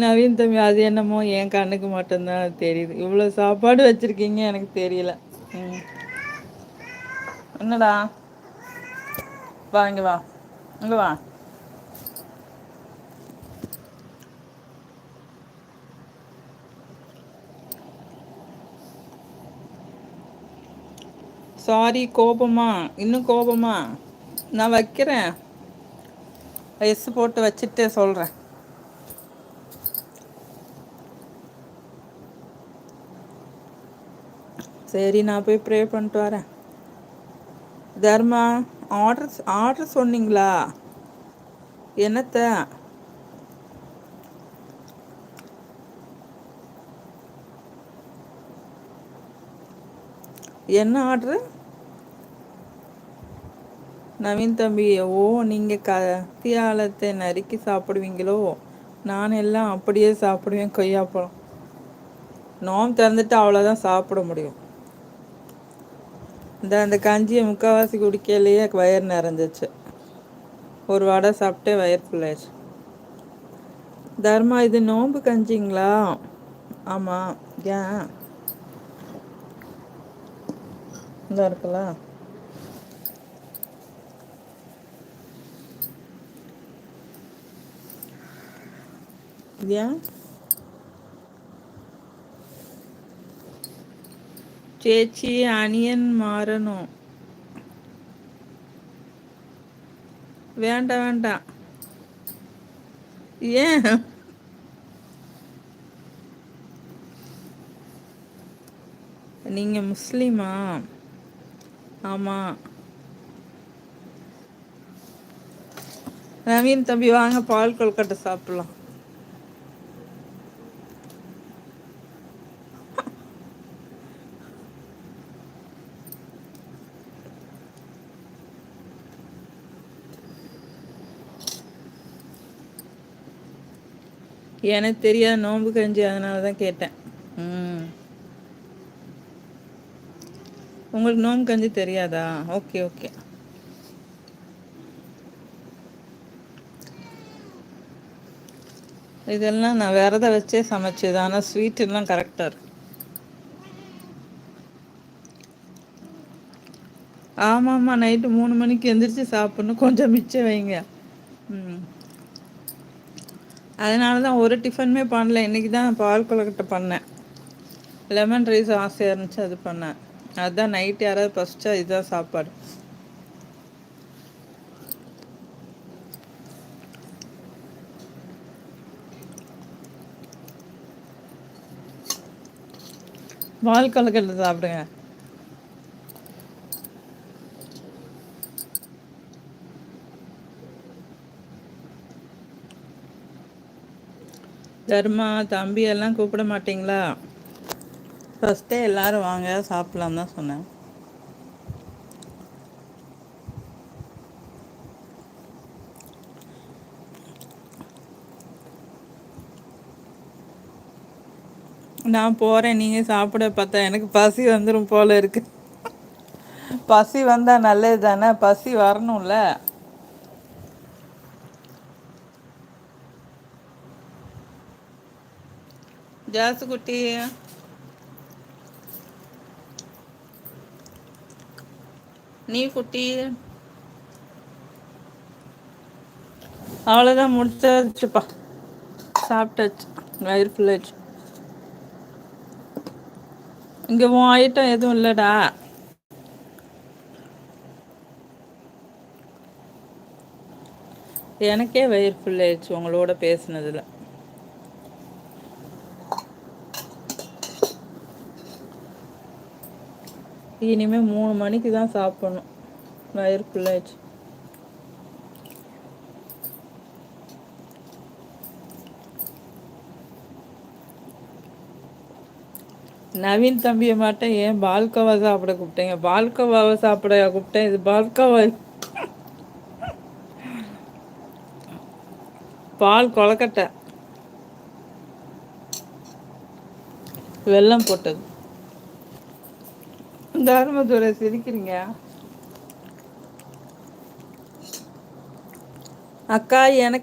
நவீன் தம்பி அது என்னமோ என் கண்ணுக்கு மட்டும்தான் தெரியுது. இவ்வளவு சாப்பாடு வச்சிருக்கீங்க எனக்கு தெரியல. என்னடா? வா இங்கே வா. இங்கே வா. சாரி கோபமா? இன்னும் கோபமா? நான் வைக்கிறேன். எஸ் போட்டு வச்சுட்டு சொல்றேன். சரி நான் போய் ப்ரே பண்ணிட்டு வரேன். தர்மா ஆர்டர் ஆர்டர் சொன்னீங்களா? என்னத்த? என்ன ஆர்டரு நவீன் தம்பி ஓ நீங்கள் கத்தியாலத்தை நறுக்கி சாப்பிடுவீங்களோ? நான் எல்லாம் அப்படியே சாப்பிடுவேன் கொய்யாப்பழம். நோம் திறந்துட்டு அவ்வளோதான் சாப்பிட முடியும். இந்த அந்த கஞ்சியை முக்கால்வாசி குடிக்கலையே வயர் நிறைஞ்சிச்சு. ஒரு வடை சாப்பிட்டே வயர் ஃபுல்லாயிடுச்சு தர்மா இது நோம்பு கஞ்சிங்களா? ஆமாம் ஏன்? இந்த இருக்குல்ல? ஏன்? சேச்சி அணியன் மாறணும் வேண்டாம் வேண்டாம் ஏன்? நீங்க முஸ்லீமா? ஆமா. நவீன் தம்பி வாங்க பால் கொல்கட்டை சாப்பிடலாம். எனக்கு தெரியாது நோன்பு கஞ்சி அதனால தான் கேட்டேன். ம். உங்களுக்கு நோம்பு கஞ்சி தெரியாதா? Okay okay. இதெல்லாம் நான் விரதம் வச்சே சமைச்சது ஆனால் ஸ்வீட் எல்லாம் கரெக்டாக இருக்கு. ஆமாம்மா நைட்டு மூணு மணிக்கு எந்திரிச்சு சாப்பிட்ணும். கொஞ்சம் மிச்சம் வைங்க. அதனால தான் ஒரு டிஃபனுமே பண்ணல. இன்றைக்கி தான் பால் கொலக்கட்டை பண்ணேன். லெமன் ரைஸ் ஆசையாக இருந்துச்சு அது பண்ணேன். அதுதான் நைட் யாராவது பசிச்சா இதுதான் சாப்பாடு. பால் கொலக்கட்டை சாப்பிடுங்க. தர்மா தம்பி எல்லாம் கூப்பிட மாட்டிங்களா? ஃபஸ்ட்டே எல்லாரும் வாங்க சாப்பிட்லாம் தான் சொன்னேன். நான் போகிறேன் நீங்கள் சாப்பிட பார்த்தா எனக்கு பசி வந்துடும் போல இருக்கு. பசி வந்தால் நல்லது தானே பசி வரணும்ல. ஜாசு குட்டி நீ குட்டி அவ்வளோதான் முடிச்சாச்சுப்பா சாப்பிட்டாச்சு வயிறு ஃபுல்லாச்சு இங்கே உன் ஐட்டம் எதுவும் இல்லைடா எனக்கே வயிறு ஃபுல்லாயிடுச்சு உங்களோட பேசுனதில் இனிமேல் மூணு மணிக்கு தான் சாப்பிடணும். வயிறு ஃபுல்லாகிடுச்சு நவீன் தம்பியை மாட்டேன் ஏன் பால்கோவா சாப்பிட கூப்பிட்டேங்க? பால்கோவாவை சாப்பிட கூப்பிட்டேன் இது பால்கோவா. பால் கொலக்கட்டை வெல்லம் போட்டது. தர்மதுரை சிரிக்கிறீங்க. அக்கா எனக்கு